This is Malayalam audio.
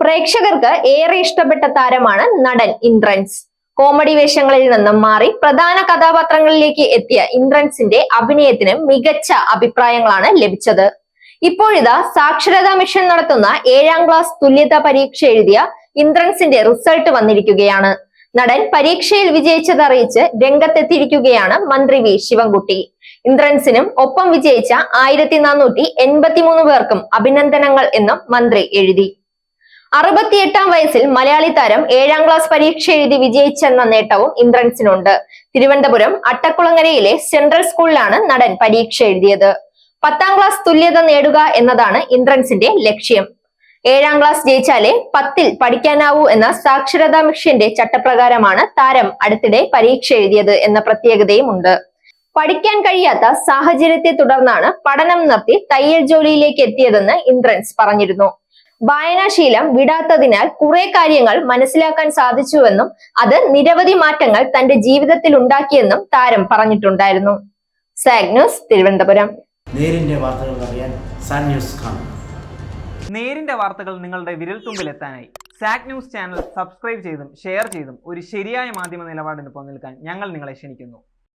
പ്രേക്ഷകർക്ക് ഏറെ ഇഷ്ടപ്പെട്ട താരമാണ് നടൻ ഇന്ദ്രൻസ്. കോമഡി വേഷങ്ങളിൽ നിന്നും മാറി പ്രധാന കഥാപാത്രങ്ങളിലേക്ക് എത്തിയ ഇന്ദ്രൻസിന്റെ അഭിനയത്തിന് മികച്ച അഭിപ്രായങ്ങളാണ് ലഭിച്ചത്. ഇപ്പോഴിതാ സാക്ഷരതാ മിഷൻ നടത്തുന്ന ഏഴാം ക്ലാസ് തുല്യതാ പരീക്ഷ എഴുതിയ ഇന്ദ്രൻസിന്റെ റിസൾട്ട് വന്നിരിക്കുകയാണ്. നടൻ പരീക്ഷയിൽ വിജയിച്ചതറിയിച്ച് രംഗത്തെത്തിയിരിക്കുകയാണ് മന്ത്രി വി. ശിവൻകുട്ടി. ഇന്ദ്രൻസിനും ഒപ്പം വിജയിച്ച ആയിരത്തി നാനൂറ്റി എൺപത്തിമൂന്ന് പേർക്കും അഭിനന്ദനങ്ങൾ എന്നും മന്ത്രി എഴുതി. അറുപത്തിയെട്ടാം വയസ്സിൽ മലയാളി താരം ഏഴാം ക്ലാസ് പരീക്ഷ എഴുതി വിജയിച്ചെന്ന നേട്ടവും ഇന്ദ്രൻസിനുണ്ട്. തിരുവനന്തപുരം അട്ടക്കുളങ്ങരയിലെ സെൻട്രൽ സ്കൂളിലാണ് നടൻ പരീക്ഷ എഴുതിയത്. പത്താം ക്ലാസ് തുല്യത നേടുക എന്നതാണ് ഇന്ദ്രൻസിന്റെ ലക്ഷ്യം. ഏഴാം ക്ലാസ് ജയിച്ചാലേ പത്തിൽ പഠിക്കാനാവൂ എന്ന സാക്ഷരതാ മിഷന്റെ ചട്ടപ്രകാരമാണ് താരം അടുത്തിടെ പരീക്ഷ എഴുതിയത് എന്ന പ്രത്യേകതയും ഉണ്ട്. പഠിക്കാൻ കഴിയാത്ത സാഹചര്യത്തെ തുടർന്നാണ് പഠനം നിർത്തി തയ്യൽ ജോലിയിലേക്ക് എത്തിയതെന്ന് ഇന്ദ്രൻസ് പറഞ്ഞിരുന്നു. വായനാശീലം വിടാത്തതിനാൽ കുറെ കാര്യങ്ങൾ മനസ്സിലാക്കാൻ സാധിച്ചുവെന്നും അത് നിരവധി മാറ്റങ്ങൾ തന്റെ ജീവിതത്തിൽ ഉണ്ടാക്കിയെന്നും താരം പറഞ്ഞിട്ടുണ്ടായിരുന്നു. സാഗ് ന്യൂസ് തിരുവനന്തപുരം. നേരിന്റെ വാർത്തകൾ അറിയാൻ സാൻ ന്യൂസ് കാണും. നേരിന്റെ വാർത്തകൾ നിങ്ങളുടെ വിരൽത്തുമ്പിൽ എത്താനായി സാക് ന്യൂസ് ചാനൽ സബ്സ്ക്രൈബ് ചെയ്തും ഷെയർ ചെയ്തും ഒരു ശരിയായ മാധ്യമ നിലപാടിന് പോകാൻ ഞങ്ങൾ നിങ്ങളെ ക്ഷണിക്കുന്നു.